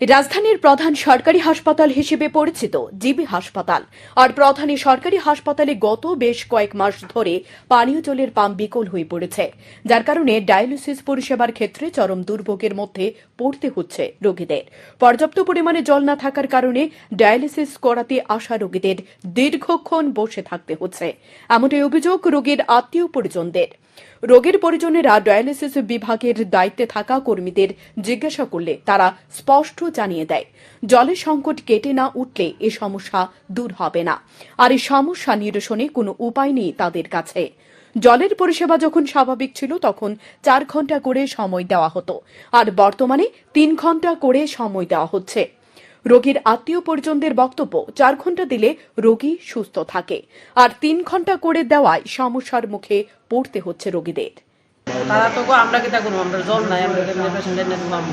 রাজধানীর প্রধান সরকারি হাসপাতাল হিসেবে পরিচিত জিবি হাসপাতাল। আর প্রধান সরকারি হাসপাতালে গত বেশ কয়েক মাস ধরে পানীয় জলের পাম্প বিকল হয়ে পড়েছে। যার কারণে ডায়ালিসিস পরিষেবার ক্ষেত্রে চরম দুর্ভোগের মধ্যে পড়তে হচ্ছে রোগীদের। পর্যাপ্ত পরিমাণে জল না থাকার কারণে ডায়ালিসিস করাতে আসা রোগীদের দীর্ঘক্ষণ বসে থাকতে হচ্ছে। এমনটাই অভিযোগ রোগীর আত্মীয় পরিজনদের। রোগীর পরিজনেরা ডায়ালিসিস বিভাগের দায়িত্বে থাকা কর্মীদের জিজ্ঞাসা করলে তারা স্পষ্ট জানিয়ে দেয়, জলের সংকট কেটে না উঠলে এ সমস্যা দূর হবে না। আর এই সমস্যা নিরসনে কোনো উপায় নেই তাদের কাছে। জলের পরিষেবা যখন স্বাভাবিক ছিল, তখন চার ঘণ্টা করে সময় দেওয়া হতো। আর বর্তমানে তিন ঘণ্টা করে সময় দেওয়া হচ্ছে। রোগীর আত্মীয় পরিজনদের বক্তব্য, চার ঘণ্টা দিলে রোগী সুস্থ থাকে। আর তিন ঘণ্টা করে দেওয়ায় সমস্যার মুখে পড়তে হচ্ছে রোগীদের। তারা তো আমরা কিতা করব? আমরা জল নাই আমরা কেমনি পেশেন্টের না ঢুকাম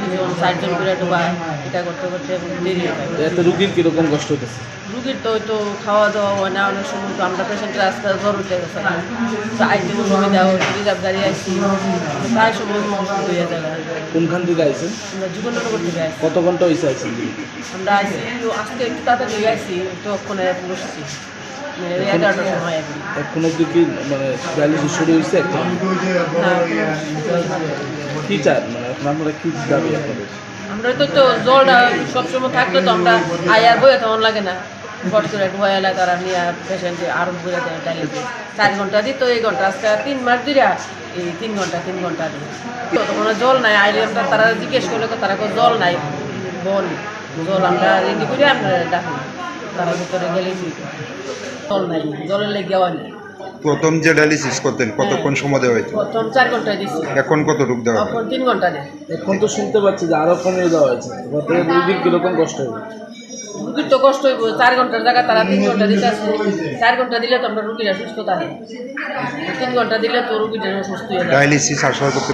দুজন চারজন করে ঢুকায় এটা করতে করতে দেরি হয়ে এত রুগীর কীরকম কষ্ট হতেছে রুগীর তো তো খাওয়া দাওয়া হয় না অনেক সময় তো আমরা পেশেন্টের আজকে জ্বর উঠে গেছে। না আইতে সুবিধা হয়? রিজার্ভ গাড়ি আইসি প্রায় সময় মৌসুম হয়ে যায় কোনখান থেকে আইছেন? আমরা জীবননগর থেকে আইসি কত ঘণ্টা হয়েছে আইছেন? আমরা আইসি আজকে একটু তাড়াতাড়ি আইসি তো ওখানে বসেছি। এখন অব্দি কি মানে ডায়ালিসিস শুরু হয়েছে? কি চান মানে আপনারা কি দাবি আপনাদের? আমরা তো তো জলটা সবসময় থাকলে তো আমরা আয়ার লাগে না। ফট হয়ে লাগে তারা নিয়ে পেশেন্ট আরও ডায়ালিসিস চার ঘণ্টা দিত, এই ঘণ্টা আজকে তিন মাস দিরা এই তিন ঘণ্টা তিন ঘণ্টা দিই তো তখন জল নাই, আইলে আমরা তারা জিজ্ঞেস করলে তারা জল নাই বল জল আমরা রেডি করে আমরা ডাকি তারা ভিতরে গেলে জল নাই জলের লেগে হয় না প্রথম যে ডায়ালিসিস করতেন কতক্ষণ সময় দেওয়া হয়েছে? প্রথম চার ঘণ্টা দিয়েছি। এখন কতটুকু দেওয়া এখন তিন ঘণ্টা দেয়। এখন তো শুনতে পাচ্ছি যে আরও কমিয়ে দেওয়া হয়েছে। দুই রুগীর কীরকম কষ্ট হবে। রুগীর তো কষ্ট হইব। চার ঘণ্টার জায়গা তারা তিন ঘণ্টা দিতে আসছে। চার ঘণ্টা দিলে তো আমরা রুগীরা সুস্থ থাকে। তিন ঘণ্টা দিলে তো রুগীটা সুস্থ হয়ে ডায়ালিসিস আসার পক্ষে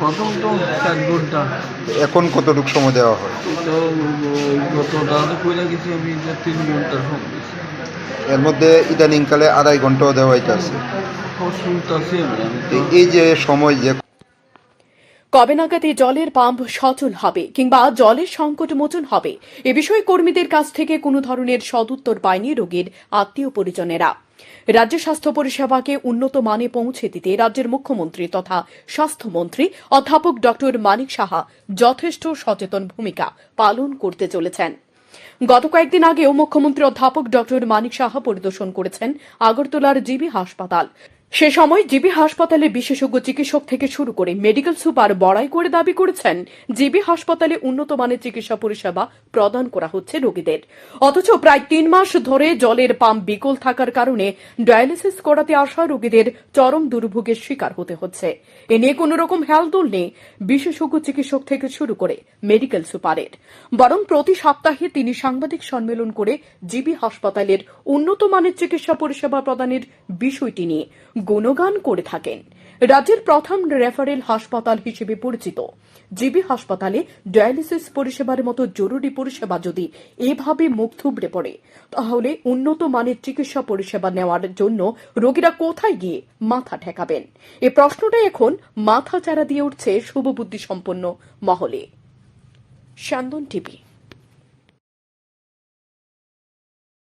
প্রথম তো চার ঘণ্টা। এখন কতটুকু সময় দেওয়া হয়? তো গত কইরা গেছি আমি তিন ঘণ্টার সময় এর মধ্যে ইদানিংকালে আড়াই ঘন্টাও দেওয়া হইতেছে শুনতেছি আমি। আমি তো এই যে সময় যে কবে নাগাদ জলের পাম্প সচল হবে কিংবা জলের সংকট মোচন হবে? এ বিষয়ে কর্মীদের কাছ থেকে কোনো ধরনের সদুত্তর পায়নি রোগীর আত্মীয় পরিজনেরা। রাজ্য স্বাস্থ্য পরিষেবাকে উন্নত মানে পৌঁছে দিতে রাজ্যের মুখ্যমন্ত্রী তথা স্বাস্থ্যমন্ত্রী অধ্যাপক ড মানিক সাহা যথেষ্ট সচেতন ভূমিকা পালন করতে চলেছেন। গত কয়েকদিন আগেও মুখ্যমন্ত্রী অধ্যাপক ড মানিক সাহা পরিদর্শন করেছেন আগরতলার জিবি হাসপাতাল। সে সময় জিবি হাসপাতালে বিশেষজ্ঞ চিকিৎসক থেকে শুরু করে মেডিকেল সুপার বড়াই করে দাবি করেছেন, জিবি হাসপাতালে উন্নত মানের চিকিৎসা পরিষেবা প্রদান করা হচ্ছে রোগীদের। অথচ প্রায় তিন মাস ধরে জলের পাম্প বিকল থাকার কারণে ডায়ালিসিস করাতে আসা রোগীদের চরম দুর্ভোগের শিকার হতে হচ্ছে। এ নিয়ে কোন রকম হেলদোল নেই, বিশেষজ্ঞ চিকিৎসক থেকে শুরু করে মেডিকেল সুপারের। বরং প্রতি সপ্তাহে তিনি সাংবাদিক সম্মেলন করে জিবি হাসপাতালের উন্নত মানের চিকিৎসা পরিষেবা প্রদানের বিষয়টি নিয়ে গুণগান করে থাকেন। রাজ্যের প্রথম রেফারেল হাসপাতাল হিসেবে পরিচিত। জিবি হাসপাতালে ডায়ালিসিস পরিষেবার মতো জরুরি পরিষেবা যদি এভাবে মুখ থুবড়ে পড়ে, তাহলে উন্নত মানের চিকিৎসা পরিষেবা নেওয়ার জন্য রোগীরা কোথায় গিয়ে মাথা ঠেকাবেন? এ প্রশ্নটা এখন মাথা চারা দিয়ে উঠছে শুভবুদ্ধি সম্পন্ন মহলে। স্যান্দন টিভি।